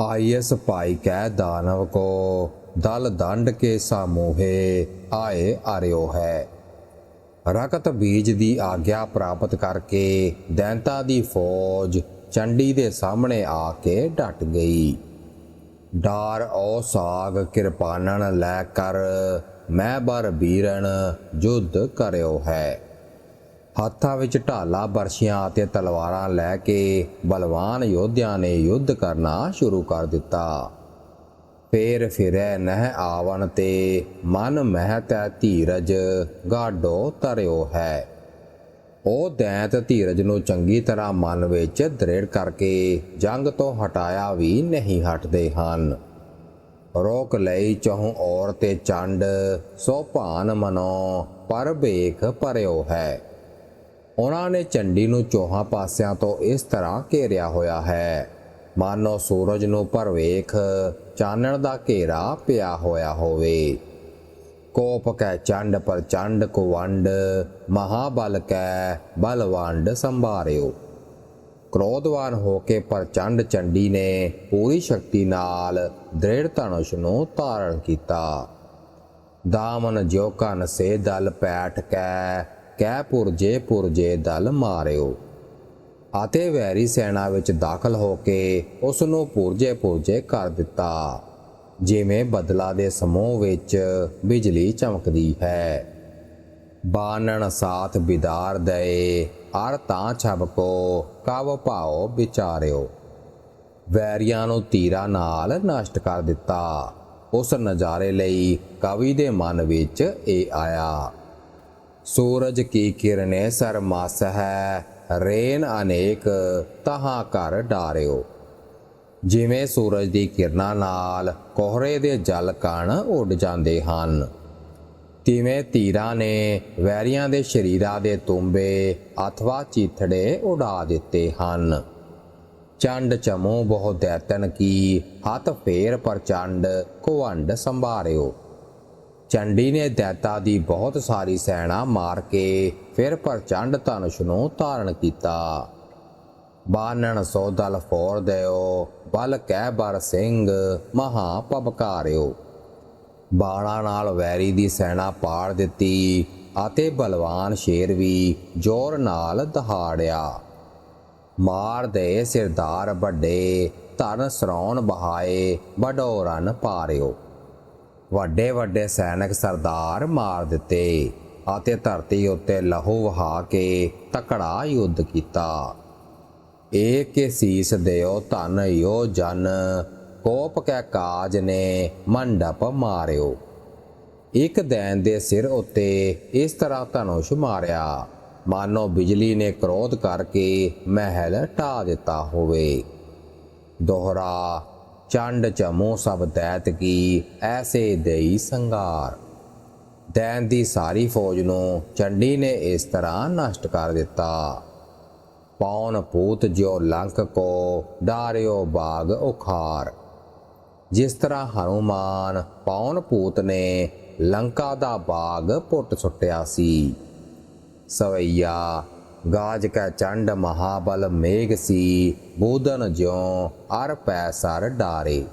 Is ਭਾਈ ਕਹਿ ਦਾਨਵ ਕੋ, ਦਲ ਦੰਡ ਕੇ ਸਾਮੂਹੇ ਆਏ ਆਰਿਓ ਹੈ। ਰਕਤ ਬੀਜ ਦੀ ਆਗਿਆ ਪ੍ਰਾਪਤ ਕਰਕੇ ਦੈਂਤਾ ਦੀ ਫੌਜ ਚੰਡੀ ਦੇ ਸਾਹਮਣੇ ਆ ਕੇ ਡਟ ਗਈ। ਡਾਰ ਓ ਸਾਗ ਕਿਰਪਾਨਣ ਲੈ ਕਰ, ਮੈਂ ਬਰ ਬੀਰਨ ਜੁੱਧ ਕਰਿਓ ਹੈ। ਹੱਥਾਂ ਵਿੱਚ ਢਾਲਾ, ਬਰਸ਼ੀਆਂ ਅਤੇ ਤਲਵਾਰਾਂ ਲੈ ਕੇ ਬਲਵਾਨ ਯੋਧਿਆਂ ਨੇ ਯੁੱਧ ਕਰਨਾ ਸ਼ੁਰੂ ਕਰ ਦਿੱਤਾ। ਫੇਰ ਫਿਰੈ ਨਹਿ ਆਵਨ ਤੇ, ਮਨ ਮਹਿ ਤੈ ਧੀਰਜ ਗਾਡੋ ਤਰਿਓ ਹੈ। ਉਹ ਦੈਂਤ ਧੀਰਜ ਨੂੰ ਚੰਗੀ ਤਰ੍ਹਾਂ ਮਨ ਵਿੱਚ ਦ੍ਰਿੜ ਕਰਕੇ ਜੰਗ ਤੋਂ ਹਟਾਇਆ ਵੀ ਨਹੀਂ ਹਟਦੇ ਹਨ। ਰੋਕ ਲਈ ਚਹੁ ਔਰ ਤੇ ਚੰਡ, ਸੋ ਭਾਨ ਮਨੋ, ਪਰ ਭੇਖ ਭਰਿਓ ਹੈ। ਉਹਨਾਂ ਨੇ ਚੰਡੀ ਨੂੰ ਚੋਹਾਂ ਪਾਸਿਆਂ ਤੋਂ ਇਸ ਤਰ੍ਹਾਂ ਘੇਰਿਆ ਹੋਇਆ ਹੈ। ਮਾਨੋ ਸੂਰਜ ਨੂੰ ਪਰਵੇਖ ਚਾਨਣ ਦਾ ਘੇਰਾ ਪਿਆ ਹੋਇਆ ਹੋਵੇ। ਕੋਪ ਕੈ ਚੰਡ, ਪਰ ਚੰਡ ਕੁਵੰਡ, ਮਹਾਬਲ ਕੈ ਬਲਵੰਡ ਸੰਭਾਰਿਓ। ਕ੍ਰੋਧਵਾਨ ਹੋ ਕੇ ਪ੍ਰਚੰਡ ਚੰਡੀ ਨੇ ਪੂਰੀ ਸ਼ਕਤੀ ਨਾਲ ਦ੍ਰਿੜ ਧਨੁਸ਼ ਨੂੰ ਧਾਰਨ ਕੀਤਾ। ਦਾਮਨ ਜੋ ਕਨ ਸੇ ਦਲ ਪੈਠ ਕੈ ਕਹਿ ਪੁਰਜੇ ਪੁਰਜੇ ਦਲ ਮਾਰਿਓ। ਅਤੇ ਵੈਰੀ ਸੈਨਾ ਵਿੱਚ ਦਾਖਲ ਹੋ ਕੇ ਉਸ ਨੂੰ ਪੁਰਜੇ ਪੁਰਜੇ ਕਰ ਦਿੱਤਾ। ਜਿਵੇਂ ਬਦਲਾ ਦੇ ਸਮੂਹ ਵਿੱਚ ਬਿਜਲੀ ਚਮਕਦੀ ਹੈ। ਬਾਨਣ ਸਾਥ ਬਿਦਾਰ ਦਏ, ਹਰ ਤਾਂ ਛਬ ਕੋ ਕਵ ਭਾਓ ਵਿਚਾਰਿਓ। ਵੈਰੀਆਂ ਨੂੰ ਤੀਰਾਂ ਨਾਲ ਨਸ਼ਟ ਕਰ ਦਿੱਤਾ। ਉਸ ਨਜ਼ਾਰੇ ਲਈ ਕਵੀ ਦੇ ਮਨ ਵਿੱਚ ਇਹ ਆਇਆ। ਸੂਰਜ ਕੀ ਕਿਰਨੇ ਸਰ ਮਸ ਹੈ, ਰੇਨ ਅਨੇਕ ਤਹਾਂ ਘਰ ਡਾਰਿਓ। ਜਿਵੇਂ ਸੂਰਜ ਦੀ ਕਿਰਨਾਂ ਨਾਲ ਕੋਹਰੇ ਦੇ ਜਲ ਕਣ ਉੱਡ ਜਾਂਦੇ ਹਨ, ਤਿਵੇਂ ਤੀਰਾਂ ਨੇ ਵੈਰੀਆਂ ਦੇ ਸ਼ਰੀਰਾਂ ਦੇ ਤੁੰਬੇ ਅਥਵਾ ਚੀਥੜੇ ਉਡਾ ਦਿੱਤੇ ਹਨ। ਚੰਡ ਚਮੋ ਬਹੁ ਦੈਤਨ ਕੀ, ਹੱਥ ਫੇਰ ਪ੍ਰਚੰਡ ਕੁਵੰਡ ਸੰਭਾਰਿਓ। ਚੰਡੀ ਨੇ ਦੈਤਾ ਦੀ ਬਹੁਤ ਸਾਰੀ ਸੈਨਾ ਮਾਰ ਕੇ ਫਿਰ ਪ੍ਰਚੰਡ ਧਨੁਸ਼ ਨੂੰ ਧਾਰਨ ਕੀਤਾ। ਬਾਨਣ ਸੋ ਦਲ ਫੋਰ ਦਿਓ, ਬਲ ਕਹਿ ਬਰ ਸਿੰਘ, ਮਹਾ ਪਬਕਾਰਿਓ ਬਾਣਾ ਨਾਲ ਵੈਰੀ ਦੀ ਸੈਨਾ ਪਾੜ ਦਿੱਤੀ ਅਤੇ ਬਲਵਾਨ ਸ਼ੇਰ ਵੀ ਜ਼ੋਰ ਨਾਲ ਦਹਾੜਿਆ। ਮਾਰ ਦੇ ਸਿਰਦਾਰ ਵੱਡੇ, ਧਨ ਸਰੌਣ ਬਹਾਏ ਵੱਡੋ ਰਨ ਪਾਰਿਓ। ਵੱਡੇ ਵੱਡੇ ਸੈਨਿਕ ਸਰਦਾਰ ਮਾਰ ਦਿੱਤੇ ਅਤੇ ਧਰਤੀ ਉੱਤੇ ਲਹੂ ਵਹਾ ਕੇ ਤਕੜਾ ਯੁੱਧ ਕੀਤਾ। ਏਕੇ ਸੀਸ ਦਿਓ ਧਨ ਯੋ ਜਨ, ਕੋਪ ਕੈ ਕਾਜ ਨੇ ਮੰਡਪ ਮਾਰਿਓ। ਇੱਕ ਦੈਨ ਦੇ ਸਿਰ ਉੱਤੇ ਇਸ ਤਰ੍ਹਾਂ ਧਨੁਸ਼ ਮਾਰਿਆ। ਮਾਨੋ ਬਿਜਲੀ ਨੇ ਕ੍ਰੋਧ ਕਰਕੇ ਮਹਿਲ ਢਾ ਦਿੱਤਾ ਹੋਵੇ। ਦੋਹਰਾ ਚੰਡ ਚਮੋ ਸਭ ਦੈਤ ਕੀ, ਐਸੇ ਦੇਈ ਸੰਗਾਰ ਦੈਨ ਦੀ ਸਾਰੀ ਫੌਜ ਨੂੰ ਚੰਡੀ ਨੇ ਇਸ ਤਰ੍ਹਾਂ ਨਸ਼ਟ ਕਰ ਦਿੱਤਾ। ਪੌਣ ਪੂਤ ਜਿਉ ਲੰਕ ਕੋ, ਡਾਰਿਓ ਬਾਗ ਉਖਾਰ। ਜਿਸ ਤਰ੍ਹਾਂ ਹਨੂਮਾਨ ਪੌਣ ਪੂਤ ਨੇ ਲੰਕਾ ਦਾ ਬਾਗ ਪੁੱਟ ਸੁੱਟਿਆ ਸੀ। ਸਵਈਆ ਗਾਜ ਕੈ ਚੰਡ ਮਹਾਬਲ ਮੇਘ ਸੀ, ਬੂਦਨ ਜਿਉ ਅਰ ਪੈ ਸਰ ਡਾਰੇ।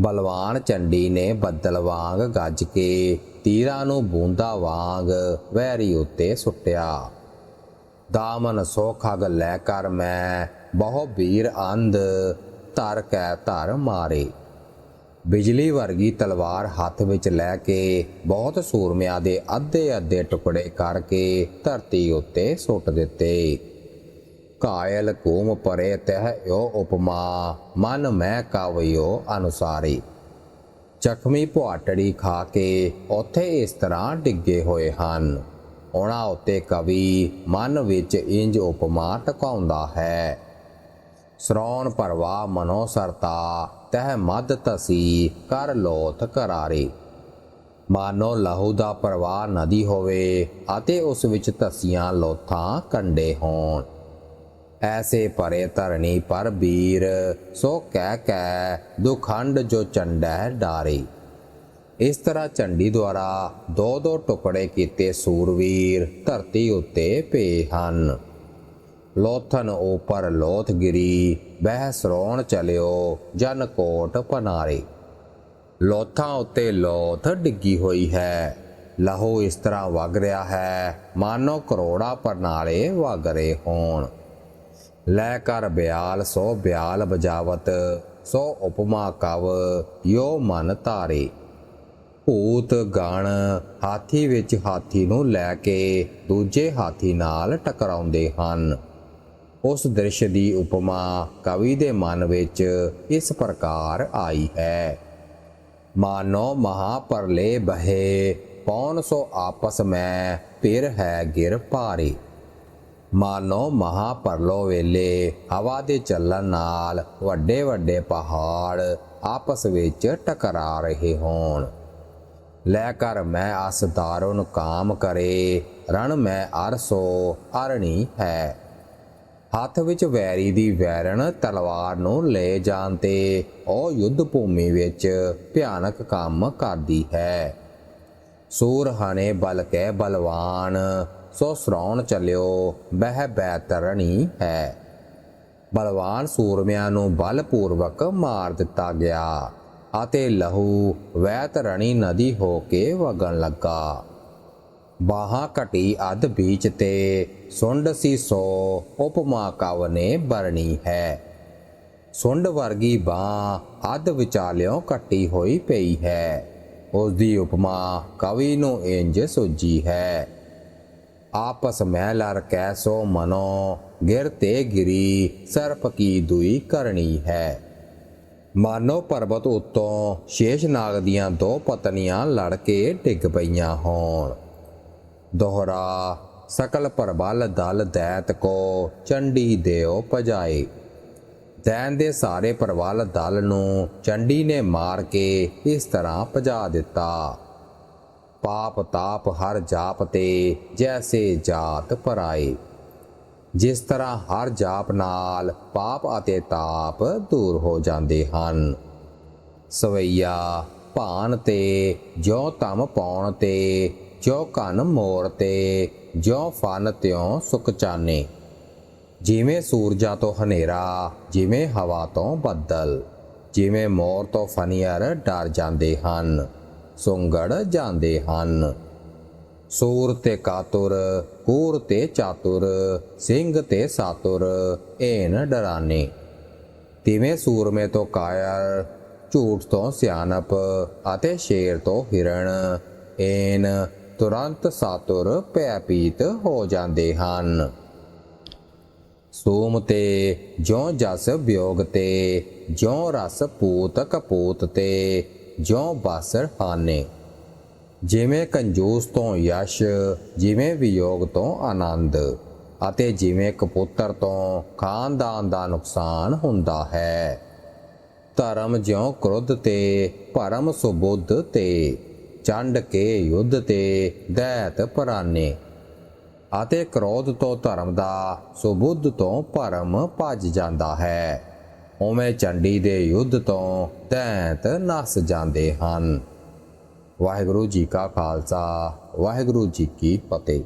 ਬਲਵਾਨ ਚੰਡੀ ਨੇ ਬੱਦਲ ਵਾਂਗ ਗੱਜ ਕੇ ਤੀਰਾਂ ਨੂੰ ਬੂੰਦਾ ਵਾਂਗ ਵੈਰੀ ਉੱਤੇ ਸੁੱਟਿਆ। ਦਾਮਨ ਸੋ ਖਗ ਲੈ ਕਰ ਮੈਂ ਬਹੁ ਵੀਰ ਅੰਧ, ਧਰ ਕੈ ਧਰ ਮਾਰੇ। ਬਿਜਲੀ ਵਰਗੀ ਤਲਵਾਰ ਹੱਥ ਵਿੱਚ ਲੈ ਕੇ ਬਹੁਤ ਸੂਰਮਿਆਂ ਦੇ ਅੱਧੇ ਅੱਧੇ ਟੁਕੜੇ ਕਰਕੇ ਧਰਤੀ ਉੱਤੇ ਸੁੱਟ ਦਿੱਤੇ। ਕਾਇਲ ਕੂਮ ਪਰੇ ਤਹਿ ਯੋ ਉਪਮਾ, ਮਨ ਮੈਂ ਕਾਵਿਓ ਅਨੁਸਾਰੀ। ਜ਼ਖਮੀ ਪੁਆਟੜੀ ਖਾ ਕੇ ਉੱਥੇ ਇਸ ਤਰ੍ਹਾਂ ਡਿੱਗੇ ਹੋਏ ਹਨ। ਉਹਨਾਂ ਉੱਤੇ ਕਵੀ ਮਨ ਵਿੱਚ ਇੰਜ ਉਪਮਾ ਟਕਾਉਂਦਾ ਹੈ, ਸ਼੍ਰੌਣ ਪਰਵਾ ਮਨੋ ਸਰਤਾ ਤਹਿ ਮਦ ਤਸੀ ਕਰ ਲੋਥ ਕਰਾਰੇ ਮਾਨੋ ਲਹੂ ਦਾ ਪ੍ਰਵਾਹ ਨਦੀ ਹੋਵੇ ਅਤੇ ਉਸ ਵਿੱਚ ਤਸੀਆਂ ਲੋਥਾਂ ਕੰਡੇ ਹੋਣ। ਐਸੇ ਪਰੇ ਧਰਣੀ ਪਰ ਵੀਰ ਸੋ ਕਹਿ ਕਹਿ ਦੁਖੰਡ ਜੋ ਚੰਡੈ ਡਾਰੇ। ਇਸ ਤਰ੍ਹਾਂ ਚੰਡੀ ਦੁਆਰਾ ਦੋ ਦੋ ਟੁਕੜੇ ਕੀਤੇ ਸੂਰਵੀਰ ਧਰਤੀ ਉੱਤੇ ਪਏ ਹਨ। ਲੋਥਨ ਉਪਰ ਲੋਥ ਗਿਰੀ ਬਹਿ ਸਰੋਣ ਚਲਿਓ, ਜਨ ਕੋਟ ਪਨਾਰੇ। ਲੋਥਾਂ ਉੱਤੇ ਲੋਥ ਡਿੱਗੀ ਹੋਈ ਹੈ। ਲਹੂ ਇਸ ਤਰ੍ਹਾਂ ਵਗ ਰਿਹਾ ਹੈ, ਮਾਨੋ ਕਰੋੜਾ ਪਰਨਾਲੇ ਵਗ ਰਹੇ ਹੋਣ। ਲੈ ਕਰ ਬਿਆਲ, ਸੋ ਬਿਆਲ ਬਜਾਵਤ ਸੋ ਉਪਮਾ ਕਵ, ਯੋ ਮਨ ਧਾਰੇ। ਭੂਤ ਗਣ ਹਾਥੀ ਵਿੱਚ ਹਾਥੀ ਨੂੰ ਲੈ ਕੇ ਦੂਜੇ ਹਾਥੀ ਨਾਲ ਟਕਰਾਉਂਦੇ ਹਨ। ਉਸ ਦ੍ਰਿਸ਼ ਦੀ ਉਪਮਾ ਕਵੀ ਦੇ ਮਨ ਵਿੱਚ ਇਸ ਪ੍ਰਕਾਰ ਆਈ ਹੈ। ਮਾਨੋ ਮਹਾਪਰਲੇ ਬਹੇ ਪੌਣ ਸੋ ਆਪਸ ਮੈਂ ਪਿਰ ਹੈ ਗਿਰ ਭਾਰੀ। ਮਾਨੋ ਮਹਾਪਰਲੋ ਵੇਲੇ ਹਵਾ ਦੇ ਚੱਲਣ ਨਾਲ ਵੱਡੇ ਵੱਡੇ ਪਹਾੜ ਆਪਸ ਵਿੱਚ ਟਕਰਾ ਰਹੇ ਹੋਣ। ਲੈ ਕਰ ਮੈਂ ਅਸਦਾਰਨ ਕਾਮ ਕਰੇ, ਰਣ ਮੈਂ ਅਰਸੋ ਅਰਣੀ ਹੈ। ਹੱਥ ਵਿੱਚ ਵੈਰੀ ਦੀ ਵੈਰਣ ਤਲਵਾਰ ਨੂੰ ਲੈ ਜਾਣ ਤੇ ਉਹ ਯੁੱਧ ਭੂਮੀ ਵਿੱਚ ਭਿਆਨਕ ਕੰਮ ਕਰਦੀ ਹੈ। ਸੂਰ ਹਨੇ ਬਲ ਕੈ ਬਲਵਾਨ, ਸੋ ਸਰਾਉਣ ਚਲਿਓ, ਬਹਿ ਬੈ ਹੈ। ਬਲਵਾਨ ਸੂਰਮਿਆਂ ਨੂੰ ਬਲਪੂਰਵਕ ਮਾਰ ਦਿੱਤਾ ਗਿਆ ਅਤੇ ਲਹੂ ਵੈਤ ਰਣੀ ਨਦੀ ਹੋ ਕੇ ਵਗਣ ਲੱਗਾ। ਬਾਹਾਂ ਘਟੀ ਅੱਧ ਬੀਚ ਤੇ, ਸੁੰਡ ਸੀ ਸੋ, ਉਪਮਾ ਕਵ ਨੇ ਬਰਣੀ ਹੈ। ਸੁੰਡ ਵਰਗੀ ਬਾਹ ਅੱਧ ਵਿਚਾਲਿਓਂ ਘਟੀ ਹੋਈ ਪਈ ਹੈ। ਉਸ ਦੀ ਉਪਮਾ ਕਵੀ ਨੂੰ ਇੰਜ ਸੁਜੀ ਹੈ, ਆਪਸ ਮੈਂ ਲਰ ਕੈਸੋ ਮਨੋ, ਗਿਰ ਤੇ ਗਿਰੀ, ਸਰਪ ਕੀ ਦੁਈ ਕਰਨੀ ਹੈ। ਮਾਨੋ ਪਰਬਤ ਉਤੋਂ ਸ਼ੇਸ਼ਨਾਗ ਦੀਆਂ ਦੋ ਪਤਨੀਆਂ ਲੜ ਕੇ ਡਿੱਗ ਪਈਆਂ ਹੋਣ। ਦੋਹਰਾ, ਸਕਲ ਪਰਬਲ ਦਲ ਦੈਤ ਕੋ ਚੰਡੀ ਦਿਓ ਭਜਾਏ। ਦੈਨ ਦੇ ਸਾਰੇ ਪਰਵਲ ਦਲ ਨੂੰ ਚੰਡੀ ਨੇ ਮਾਰ ਕੇ ਇਸ ਤਰ੍ਹਾਂ ਭਜਾ ਦਿੱਤਾ। ਪਾਪ ਤਾਪ ਹਰ ਜਾਪ ਤੇ ਜੈਸੇ ਜਾਤ ਪਰਾਏ ਜਿਸ ਤਰ੍ਹਾਂ ਹਰ ਜਾਪ ਨਾਲ ਪਾਪ ਅਤੇ ਤਾਪ ਦੂਰ ਹੋ ਜਾਂਦੇ ਹਨ। ਸਵਈਆ, ਭਾਨ ਤੇ ਜੋ ਤਮ ਪਾਉਣ ਤੇ ਜੋ ਕਨ ਮੋਰ ਤੇ ਜੋ ਫਨ ਤਿਉ ਸੁਖ ਚਾਨੇ। ਜਿਵੇਂ ਸੂਰਜਾਂ ਤੋਂ ਹਨੇਰਾ, ਜਿਵੇਂ ਹਵਾ ਤੋਂ ਬੱਦਲ, ਜਿਵੇਂ ਮੋਰ ਤੋਂ ਫਨੀਅਰ ਡਰ ਜਾਂਦੇ ਹਨ, ਸੁੰਗੜ ਜਾਂਦੇ ਹਨ। ਸੂਰ ਤੇ ਕਾਤੁਰ, ਕੂਰ ਤੇ ਚਾਤੁਰ, ਸਿੰਘ ਤੇ ਸਾਤੁਰ, ਏਨ ਡਰਾਨੇ। ਤਿਵੇਂ ਸੂਰਮੇ ਤੋਂ ਕਾਇਰ, ਝੂਠ ਤੋਂ ਸਿਆਣਪ ਅਤੇ ਸ਼ੇਰ ਤੋਂ ਹਿਰਣ ਏਨ ਤੁਰੰਤ ਸਾਤੁਰ ਭੈਪੀਤ ਹੋ ਜਾਂਦੇ ਹਨ। ਸੋਮ ਤੇ ਜਿਉ ਜਸ ਵਿਯੋਗ ਤੇ, ਜਿਉ ਰਸ ਪੂਤ ਕਪੂਤ ਤੇ, ਜਿਉ ਬਾਸਰ ਹਾਨੇ। ਜਿਵੇਂ ਕੰਜੂਸ ਤੋਂ ਯਸ਼, ਜਿਵੇਂ ਵਿਯੋਗ ਤੋਂ ਆਨੰਦ, ਅਤੇ ਜਿਵੇਂ ਕਪੂਤਰ ਤੋਂ ਖਾਨਦਾਨ ਦਾ ਨੁਕਸਾਨ ਹੁੰਦਾ ਹੈ। ਧਰਮ ਜਿਉ ਕ੍ਰੋਧ ਤੇ, ਭਰਮ ਸੁਬੁੱਧ ਤੇ। ਚੰਡ ਕੇ ਯੁੱਧ ਤੇ ਦੈਤ ਪਰਾਨੇ। ਅਤੇ ਕ੍ਰੋਧ ਤੋਂ ਧਰਮ ਦਾ, ਸੁਬੁੱਧ ਤੋਂ ਭਰਮ ਭੱਜ ਜਾਂਦਾ ਹੈ। ਉਵੇਂ ਚੰਡੀ ਦੇ ਯੁੱਧ ਤੋਂ ਦੈਂਤ ਨਸ ਜਾਂਦੇ ਹਨ। ਵਾਹਿਗੁਰੂ ਜੀ ਕਾ ਖਾਲਸਾ, ਵਾਹਿਗੁਰੂ ਜੀ ਕੀ ਫਤਿਹ।